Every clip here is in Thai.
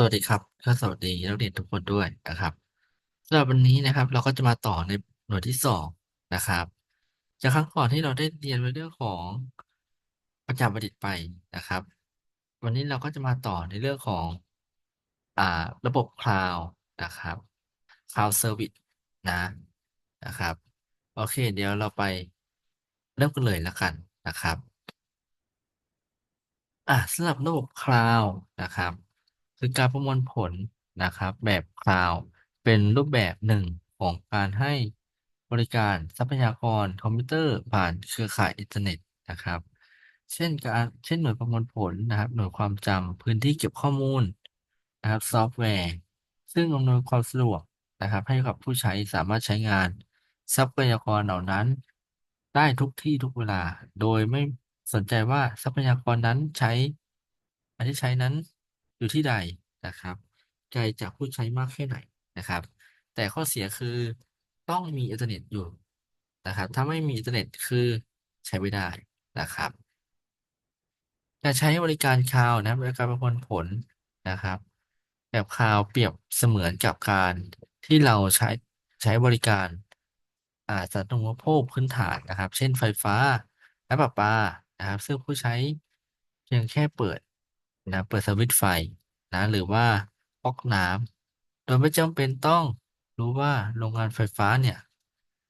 สวัสดีครับก็สวัสดีนักเรียนทุกคนด้วยนะครับสำหรับวันนี้นะครับ เราก็จะมาต่อในหน่วยที่สองนะครับ จากครั้งก่อนที่เราได้เรียนในเรื่องของประจำประดิษฐ์ไปนะครับ วันนี้เราก็จะมาต่อในเรื่องของอ่าระบบคลาวด์นะครับคลาวด์เซอร์วิสนะนะครับ โอเค เดี๋ยวเราไปเริ่มกันเลยแล้วกันนะครับอะสำหรับระบบคลาวด์นะครับ คือการประมวลผลนะครับ แบบคลาวด์เป็นรูปแบบหนึ่งของการให้บริการทรัพยากรคอมพิวเตอร์ผ่านเครือข่ายอินเทอร์เน็ตนะครับ เช่นการเช่นหน่วยประมวลผลนะครับ หน่วยความจำพื้นที่เก็บข้อมูลนะครับซอฟต์แวร์ ซึ่งอำนวยความสะดวกนะครับ ให้กับผู้ใช้สามารถใช้งานทรัพยากรเหล่านั้น ได้ทุกที่ทุกเวลา โดยไม่สนใจว่าทรัพยากรนั้นใช้อันที่ใช้นั้น อยู่ที่ใดนะครับ ไกลจากผู้ใช้มากแค่ไหนนะครับ แต่ข้อเสียคือต้องมีอินเทอร์เน็ตอยู่นะครับ ถ้าไม่มีอินเทอร์เน็ตคือใช้ไม่ได้นะครับการใช้บริการคลาวด์นะบริการประมวลผลนะครับ แบบคลาวด์เปรียบเสมือนกับการที่เราใช้ใช้บริการอ่าสาธารณูปโภคพื้นฐานนะครับ เช่นไฟฟ้าและประปานะครับ ซึ่งผู้ใช้เพียงแค่เปิด นะเปิดสวิตช์ไฟนะหรือว่าก๊อกน้ำโดยไม่จำเป็นต้องรู้ว่าโรงงานไฟฟ้าเนี่ย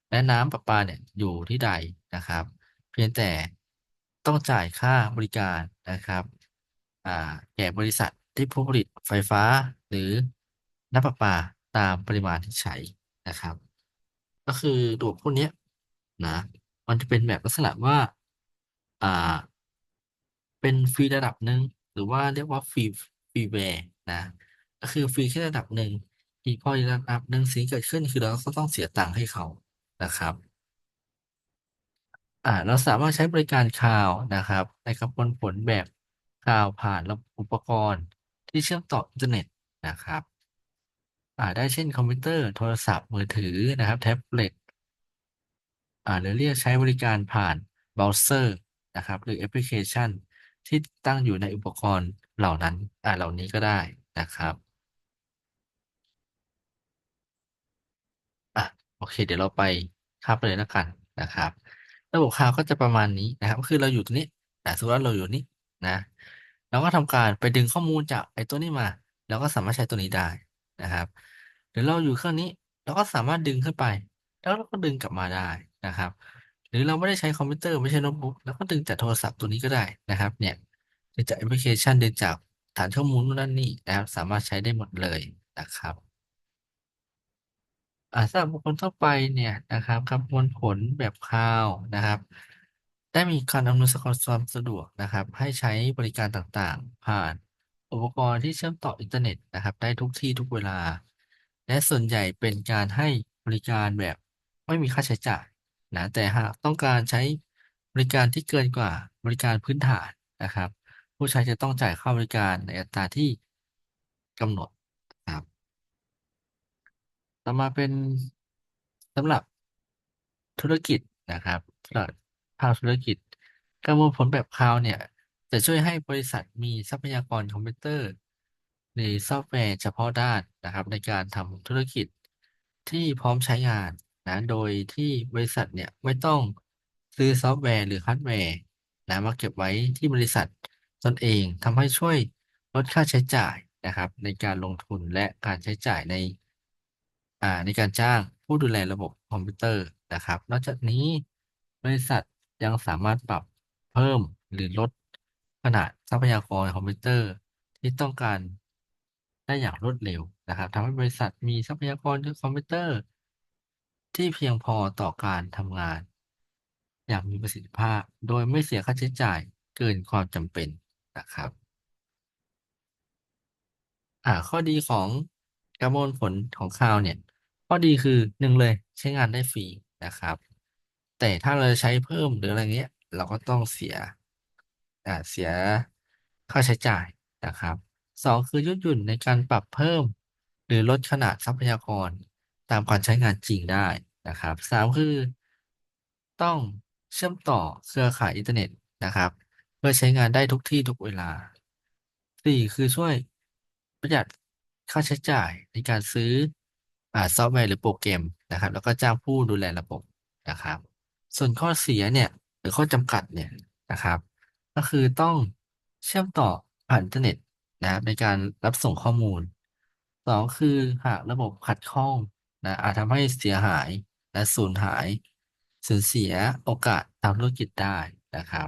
และน้ำประปาเนี่ยอยู่ที่ใดนะครับ เพียงแต่ต้องจ่ายค่าบริการนะครับอ่าแก่บริษัทที่ผู้ผลิตไฟฟ้าหรือน้ำประปาตามปริมาณที่ใช้นะครับ ก็คือตัวพวกนี้นะมันจะเป็นแบบลักษณะว่า อ่า เป็นฟรีระดับหนึ่ง รือว่าเรียกว่าฟรีฟรีแวร์นะก็คือฟรีแค่ระดับหนึ่งอีกพออีกระดับหนึ่งสิ่งเกิดขึ้นคือเราก็ต้องเสียตังค์ให้เขานะครับอ่าเราสามารถใช้บริการคลาวนะครับ ในกระบวนผลแบบคลาวผ่านระบบอุปกรณ์ที่เชื่อมต่ออินเทอร์เน็ตนะครับอ่าได้เช่นคอมพิวเตอร์โทรศัพท์มือถือนะครับแท็บเล็ตอ่าหรือเรียกใช้บริการผ่านเบราว์เซอร์นะครับ หรือแอปพลิเคชัน ที่ตั้งอยู่ในอุปกรณ์เหล่านั้นอ่าเหล่านี้ก็ได้นะครับอะโอเค เดี๋ยวเราไปครับเลยแล้วกันนะครับ ระบบคลาวก็จะประมาณนี้นะครับก็คือเราอยู่ตรงนี้อ่สมมติว่าเราอยู่นี่นะเราก็ทำการไปดึงข้อมูลจากไอ้ตัวนี้มา แล้วก็สามารถใช้ตัวนี้ได้นะครับหรือเราอยู่เครื่องนี้เราก็สามารถดึงขึ้นไป แล้วเราก็ดึงกลับมาได้นะครับ หรือเราไม่ได้ใช้คอมพิวเตอร์ไม่ใช่โน้ตบุ๊กแล้วก็ดึงจากโทรศัพท์ตัวนี้ก็ได้นะครับ เนี่ยดึงจากแอปพลิเคชันดึงจากฐานข้อมูลนั่นนี่นะครับ สามารถใช้ได้หมดเลยนะครับอ่าสำหรับบุคคลทั่วไปเนี่ยนะครับคำนวณผลแบบคลาวนะครับ ได้มีการอำนวยความสะดวกนะครับ ให้ใช้บริการต่างๆ ผ่านอุปกรณ์ที่เชื่อมต่ออินเทอร์เน็ตนะครับ ได้ทุกที่ทุกเวลา และส่วนใหญ่เป็นการให้บริการแบบไม่มีค่าใช้จ่าย นะแต่หากต้องการใช้บริการที่เกินกว่าบริการพื้นฐานนะครับ ผู้ใช้จะต้องจ่ายค่าบริการในอัตราที่กำหนดครับ ต่อมาเป็นสำหรับธุรกิจนะครับสำหรับภาคธุรกิจการประมวลผลแบบคลาวด์เนี่ย จะช่วยให้บริษัทมีทรัพยากรคอมพิวเตอร์ในซอฟต์แวร์เฉพาะด้านนะครับ ในการทำธุรกิจที่พร้อมใช้งาน นะโดยที่บริษัทเนี่ยไม่ต้องซื้อซอฟต์แวร์หรือฮาร์ดแวร์นะมาเก็บไว้ที่บริษัทตนเองทำให้ช่วยลดค่าใช้จ่ายนะครับ ในการลงทุนและการใช้จ่ายในอ่าในการจ้างผู้ดูแลระบบคอมพิวเตอร์นะครับ นอกจากนี้บริษัทยังสามารถปรับเพิ่มหรือลดขนาดทรัพยากรคอมพิวเตอร์ที่ต้องการได้อย่างรวดเร็วนะครับทำให้บริษัทมีทรัพยากรคอมพิวเตอร์ ที่เพียงพอต่อการทำงาน อย่างมีประสิทธิภาพโดยไม่เสียค่าใช้จ่ายเกินความจำเป็นนะครับอ่าข้อดีของการประมวลผลของคลาวเนี่ย ข้อดีคือหนึ่งเลยใช้งานได้ฟรีนะครับ แต่ถ้าเราใช้เพิ่มหรืออะไรเงี้ย เราก็ต้องเสียอ่าเสียค่าใช้จ่ายนะครับสองคือยืดหยุ่นในการปรับเพิ่ม หรือลดขนาดทรัพยากร ตามการใช้งานจริงได้นะครับสามคือ ต้องเชื่อมต่อเครือข่ายอินเทอร์เน็ตนะครับ เพื่อใช้งานได้ทุกที่ทุกเวลาสี่คือช่วยประหยัดค่าใช้จ่ายในการซื้ออ่าซอฟต์แวร์หรือโปรแกรมนะครับ แล้วก็จ้างผู้ดูแลระบบนะครับ ส่วนข้อเสียเนี่ยหรือข้อจำกัดเนี่ยนะครับ ก็คือต้องเชื่อมต่อผ่านอินเทอร์เน็ตนะครับในการรับส่งข้อมูลสองคือหากระบบขัดข้อง นะอาจทำให้เสียหายและสูญหายสูญเสียโอกาสทางธุรกิจได้นะครับ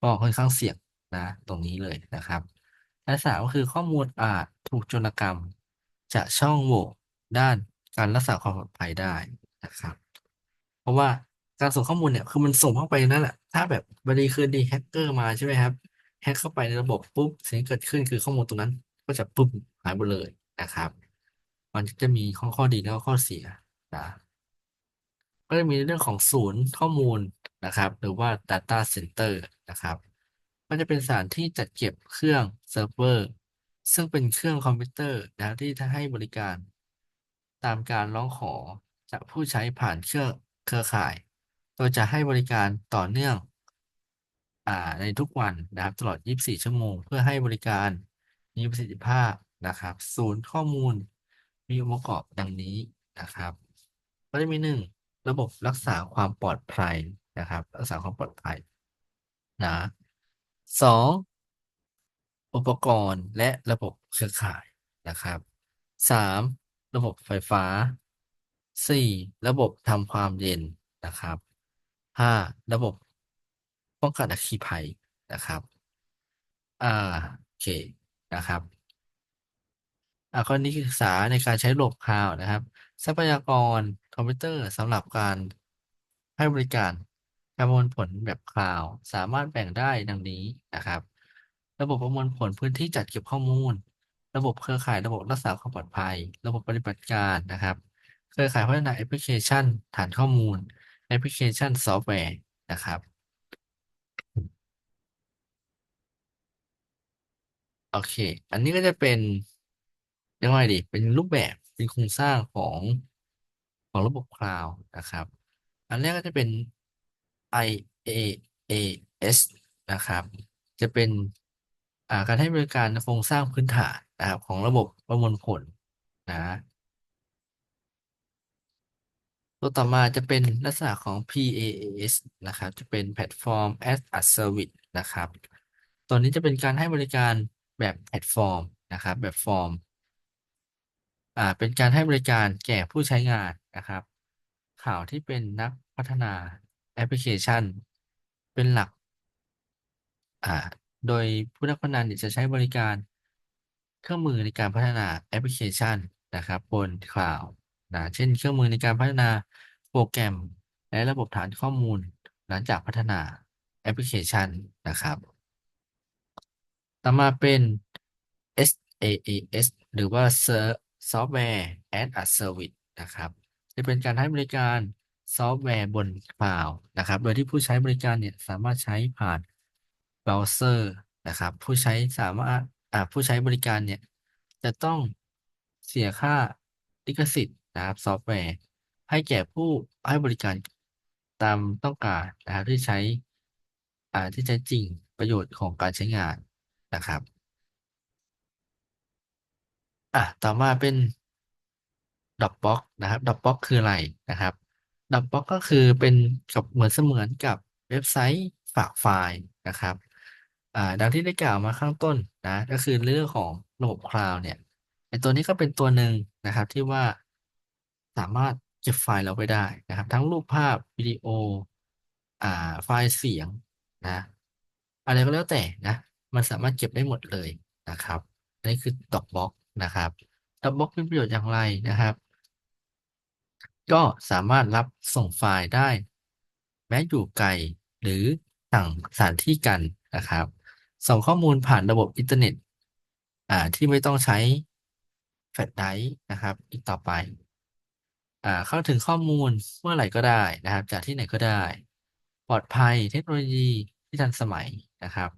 ก็ค่อนข้างเสี่ยงนะตรงนี้เลยนะครับและสามก็คือข้อมูลอาจถูกโจรกรรม จะช่องโหว่ด้านการรักษาความปลอดภัยได้นะครับ เพราะว่าการส่งข้อมูลเนี่ยคือมันส่งเข้าไปนั่นแหละถ้าแบบวันดีคืนดีแฮกเกอร์มาใช่ไหมครับแฮกเข้าไปในระบบปุ๊บสิ่งที่เกิดขึ้นคือข้อมูลตรงนั้น ก็จะปุ๊บหายหมดเลยนะครับ มันจะมีข้อข้อดีแล้วก็ข้อเสียนะก็จะมีเรื่องของศูนย์ข้อมูลนะครับ หรือว่า Data Center นะครับมันจะเป็นสถานที่จัดเก็บเครื่องเซิร์ฟเวอร์ซึ่งเป็นเครื่องคอมพิวเตอร์นะที่จะให้บริการ ตามการร้องขอจากผู้ใช้ผ่านเครื่องเครือข่าย โดยจะให้บริการต่อเนื่องอ่าในทุกวันนะครับตลอด 24 ชั่วโมง เพื่อให้บริการมีประสิทธิภาพนะครับ ศูนย์ข้อมูล มีองค์ประกอบดังนี้นะครับก็จะมีหนึ่งระบบรักษาความปลอดภัยนะครับ รักษาความปลอดภัยนะสองอุปกรณ์และระบบเครือข่ายนะครับสามระบบไฟฟ้าสี่ระบบทำความเย็นนะครับห้าระบบป้องกันอัคคีภัยนะครับ อ่า โอเค นะครับ อ่าข้อนี้คือศึกษาในการใช้ระบบคลาวด์นะครับ ทรัพยากรคอมพิวเตอร์สำหรับการให้บริการการประมวลผลแบบคลาวด์สามารถแบ่งได้ดังนี้นะครับ ระบบประมวลผลพื้นที่จัดเก็บข้อมูล ระบบเครือข่ายระบบรักษาความปลอดภัย ระบบปฏิบัติการนะครับ เครือข่ายพัฒนาแอปพลิเคชัน ฐานข้อมูลแอปพลิเคชันซอฟต์แวร์นะครับโอเค อันนี้ก็จะเป็น ยังไงดีเป็นรูปแบบเป็นโครงสร้างของของระบบคลาวด์นะครับ อันแรกก็จะเป็น IaaS นะครับ จะเป็นาการให้บริการโครงสร้างพื้นฐานนะครับของระบบประมวลผลนะตัวต่อมาจะเป็นลักษณะของ PaaS นะครับ จะเป็น Platform as a Service นะครับ ตัวนี้จะเป็นการให้บริการแบบแพลตฟอร์มนะครับ แบบฟอร์ม อ่าเป็นการให้บริการแก่ผู้ใช้งานนะครับ ข่าวที่เป็นนักพัฒนาแอปพลิเคชัน เป็นหลักอ่าโดยผู้นักพัฒนาจะใช้บริการเครื่องมือในการพัฒนาแอปพลิเคชันนะครับบนคลาวด์นะเช่น เครื่องมือในการพัฒนาโปรแกรม และระบบฐานข้อมูล หลังจากพัฒนาแอปพลิเคชันนะครับ ต่อมาเป็น SaaS หรือว่า Software as a Service นะครับจะเป็นการให้บริการซอฟต์แวร์บนคลาวด์นะครับ โดยที่ผู้ใช้บริการเนี่ยสามารถใช้ผ่านเบราว์เซอร์นะครับ ผู้ใช้สามารถผู้ใช้บริการเนี่ยจะต้องเสียค่าลิขสิทธิ์นะครับซอฟต์แวร์ ให้แก่ผู้ให้บริการตามต้องการนะครับที่ใช้ที่ใช้จริงประโยชน์ของการใช้งานนะครับ อะต่อมาเป็น Dropbox นะครับ Dropbox คืออะไรนะครับ Dropbox ก็คือเป็นกับเหมือนเสมือนกับเว็บไซต์ฝากไฟล์นะครับอ่าดังที่ได้กล่าวมาข้างต้นนะก็คือเรื่องของระบบคลาวด์เนี่ยไอตัวนี้ก็เป็นตัวหนึ่งนะครับที่ว่าสามารถเก็บไฟล์เราไว้ได้นะครับ ทั้งรูปภาพวิดีโออ่าไฟล์เสียงนะอะไรก็แล้วแต่นะ มันสามารถเก็บได้หมดเลยนะครับนนี่คือ Dropbox นะครับ Dropbox มีประโยชน์อย่างไรนะครับ ก็สามารถรับส่งไฟล์ได้ แม้อยู่ไกลหรือต่างสถานที่กันนะครับ ส่งข้อมูลผ่านระบบอินเทอร์เน็ตอ่าที่ไม่ต้องใช้แฟลชไดร์นะครับ อีกต่อไปอ่าเข้าถึงข้อมูลเมื่อไหร่ก็ได้นะครับ จากที่ไหนก็ได้ ปลอดภัยเทคโนโลยีที่ทันสมัยนะครับ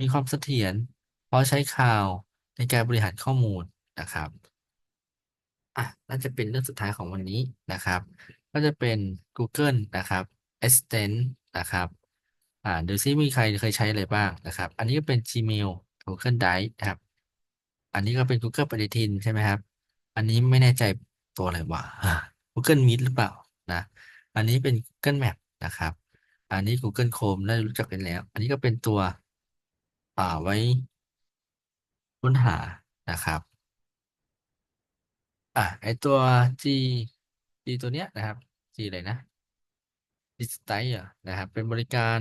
มีความเสถียรเพราะใช้คลาวในการบริหารข้อมูล นะครับอะน่าจะเป็นเรื่องสุดท้ายของวันนี้นะครับ ก็จะเป็น Google นะครับ Assistant นะครับอ่าดูซิมีใครเคยใช้อะไรบ้างนะครับ อันนี้ก็เป็น Gmail Google Drive นะครับ อันนี้ก็เป็น Google ปฏิทินใช่ไหมครับ อันนี้ไม่แน่ใจตัวอะไรวะ Google Meet หรือเปล่านะอันนี้เป็น Google Map นะครับ อันนี้ Google Chrome ได้รู้จักกันแล้ว อันนี้ก็เป็นตัว อ่าไว้ค้นหานะครับ อะไอตัว G G ตัวเนี้ยนะครับ G อะไรนะดิจิไ e นะครับ เป็นบริการ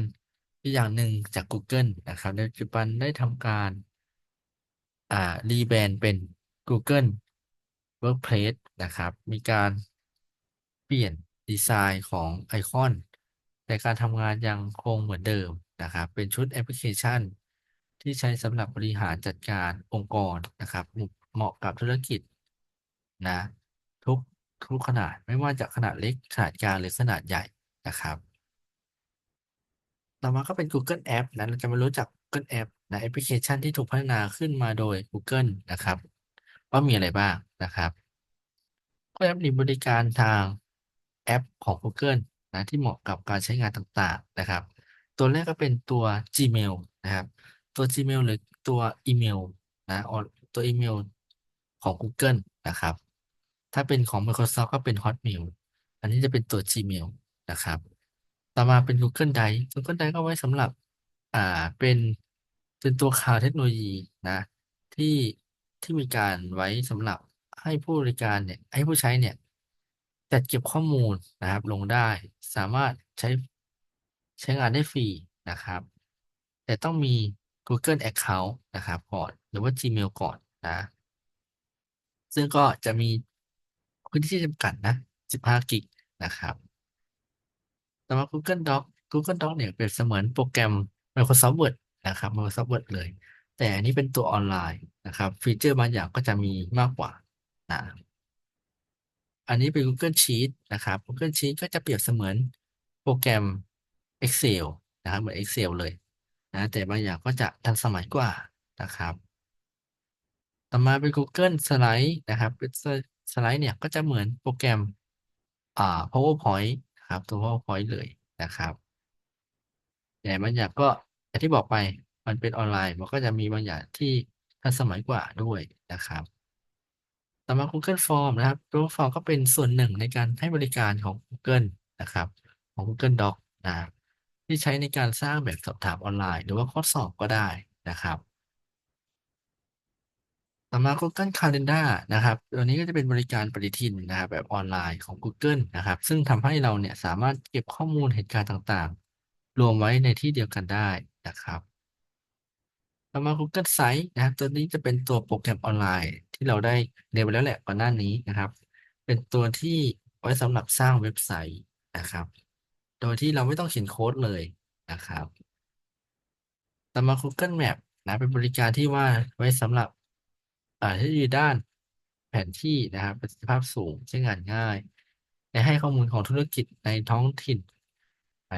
ที่อย่างหนึ่งจาก Google นะครับ ในปัจจุบันได้ทำการ อ่ารีแบรนด์เป็น Google Workplace นะครับ มีการเปลี่ยนดีไซน์ของไอคอนแต่การทำงานยังคงเหมือนเดิมนะครับ เป็นชุดแอปพลิเคชัน ที่ใช้สำหรับบริหารจัดการองค์กรนะครับ เหมาะกับธุรกิจ นะ ทุกทุกขนาดไม่ว่าจะขนาดเล็กขนาดกลางหรือขนาดใหญ่นะครับต่อมาก็เป็น Google App นะเราจะมารู้จัก Google App นะแอปพลิเคชันที่ถูกพัฒนาขึ้นมาโดย Google นะครับว่ามีอะไรบ้างนะครับ ก็แอปมีบริการทางแอปของ Google นะที่เหมาะกับการใช้งานต่างๆนะครับ ตัวแรกก็เป็นตัว Gmail นะครับตัว Gmail หรือตัวอีเมลนะตัวอีเมลของ Google นะครับ ถ้าเป็นของ Microsoft ก็เป็น Hotmail อันนี้จะเป็นตัว Gmail นะครับ ต่อมาเป็น Google Drive Google Drive ก็ไว้สำหรับ อ่า เป็นเป็นตัวคลาวเทคโนโลยีนะ ที่ที่มีการไว้สำหรับให้ผู้บริการเนี่ย ให้ผู้ใช้เนี่ย จัดเก็บข้อมูลนะครับ ลงได้ สามารถใช้ใช้งานได้ฟรีนะครับ แต่ต้องมี Google Account นะครับก่อน หรือว่า Gmail ก่อนนะ ซึ่งก็จะมี พื้นที่จำกัดนะ 15 กิกนะครับต่อมา Google Doc Google Doc เนี่ยเป็นเสมือนโปรแกรม Microsoft Word นะครับ Microsoft Word เลย แต่อันนี้เป็นตัวออนไลน์นะครับ ฟีเจอร์บางอย่างก็จะมีมากกว่านะอันนี้เป็น Google Sheet นะครับ Google Sheet ก็จะเปรียบเสมือนโปรแกรม Excel นะครับ เหมือน Excel เลยนะแต่บางอย่างก็จะทันสมัยกว่านะครับ ต่อมาเป็น Google Slide นะครับเป็น สไลด์เนี่ยก็จะเหมือนโปรแกรมอ่า PowerPoint นะครับ ตัว PowerPoint เลยนะครับแต่บางอย่างก็อย่างที่บอกไปมันเป็นออนไลน์ มันก็จะมีบางอย่างที่ทันสมัยกว่าด้วยนะครับต่อมา Google Form นะครับ Google Form ก็เป็นส่วนหนึ่งในการให้บริการของ Google นะครับ ของ Google Doc นะที่ใช้ในการสร้างแบบสอบถามออนไลน์ หรือว่าข้อสอบก็ได้นะครับ ต่อมา Google Calendar นะครับตัวนี้ก็จะเป็นบริการปฏิทินนะครับแบบออนไลน์ของ Google นะครับ ซึ่งทำให้เราเนี่ยสามารถเก็บข้อมูลเหตุการณ์ต่างๆ รวมไว้ในที่เดียวกันได้นะครับ ต่อมา Google Sites นะครับตัวนี้จะเป็นตัวโปรแกรมออนไลน์ ที่เราได้เรียนไปแล้วแหละก่อนหน้านี้นะครับ เป็นตัวที่ไว้สำหรับสร้างเว็บไซต์นะครับ โดยที่เราไม่ต้องเขียนโค้ดเลยนะครับ ต่อมา Google Map นะเป็นบริการที่ว่าไว้สำหรับ อ่าที่อยู่ด้านแผนที่นะครับประสิทธิภาพสูงใช้งานง่ายและให้ข้อมูลของธุรกิจในท้องถิ่น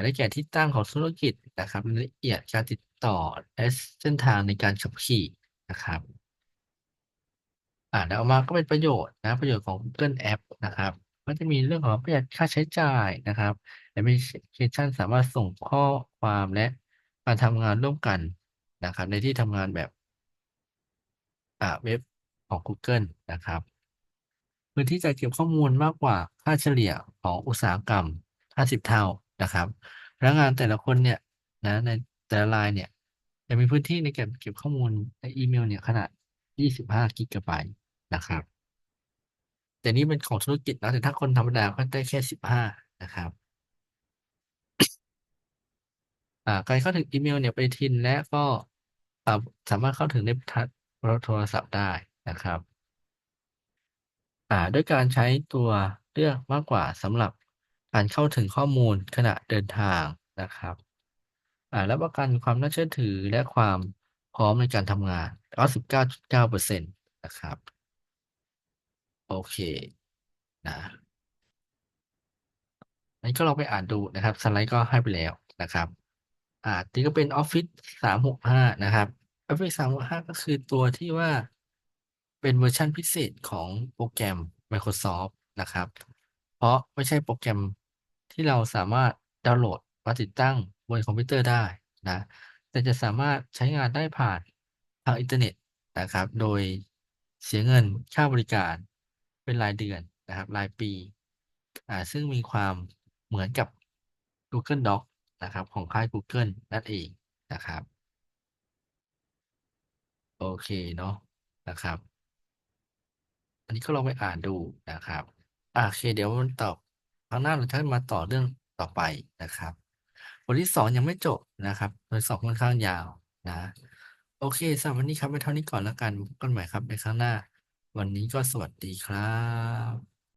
ได้แก่ที่ตั้งของธุรกิจนะครับรายละเอียดการติดต่อและเส้นทางในการขับขี่นะครับอ่าแล้วออกมาก็เป็นประโยชน์นะประโยชน์ของ Google App นะครับ ก็จะมีเรื่องของประหยัดค่าใช้จ่ายนะครับแอปพลิเคชันสามารถส่งข้อความและการทำงานร่วมกันนะครับ ในที่ทำงานแบบอ่าเว็บ ของ Google นะครับพื้นที่จัดเก็บข้อมูลมากกว่าค่าเฉลี่ยของอุตสาหกรรม 50 เท่านะครับพนักงานแต่ละคนเนี่ยนะในแต่ละรายเนี่ยจะมีพื้นที่ในการเก็บข้อมูลในอีเมลเนี่ยขนาด 25 กิกะไบต์นะครับ แต่นี้เป็นของธุรกิจนะแต่ถ้าคนธรรมดาก็ได้แค่ 15 นะครับการเข้าถึงอีเมลเนี่ยไปทินและก็สามารถเข้าถึงในโทรศัพท์ได้ นะครับอ่าด้วยการใช้ตัวเลือกมากกว่าสำหรับการเข้าถึงข้อมูลขณะเดินทางนะครับอ่าและประกันความน่าเชื่อถือและความพร้อมในการทำงาน 99.9%นะครับ โอเคนะนี้ก็ลองไปอ่านดูนะครับ สไลด์ก็ให้ไปแล้วนะครับ อ่านี่ก็เป็น Office 365 นะครับ Office 365 ก็คือตัวที่ว่า เป็นเวอร์ชันพิเศษของโปรแกรม Microsoft นะครับ เพราะไม่ใช่โปรแกรมที่เราสามารถดาวน์โหลดมาติดตั้งบนคอมพิวเตอร์ได้นะ แต่จะสามารถใช้งานได้ผ่านทางอินเทอร์เน็ตนะครับ โดยเสียเงินค่าบริการเป็นรายเดือนนะครับ รายปี อ่า ซึ่งมีความเหมือนกับ Google Doc นะครับ ของค่าย Google นั่นเองนะครับ โอเคเนาะนะครับ อันนี้ก็ลองไปอ่านดูนะครับอ่าโอเค เดี๋ยวมันตอบครั้งหน้าเราจะมาต่อเรื่องต่อไปนะครับ บทที่สองยังไม่จบนะครับบทที่สองค่อนข้างยาวนะ โอเคสำหรับวันนี้ครับไปเท่านี้ก่อนแล้วกันพบกันใหม่ครับในครั้งหน้า วันนี้ก็สวัสดีครับ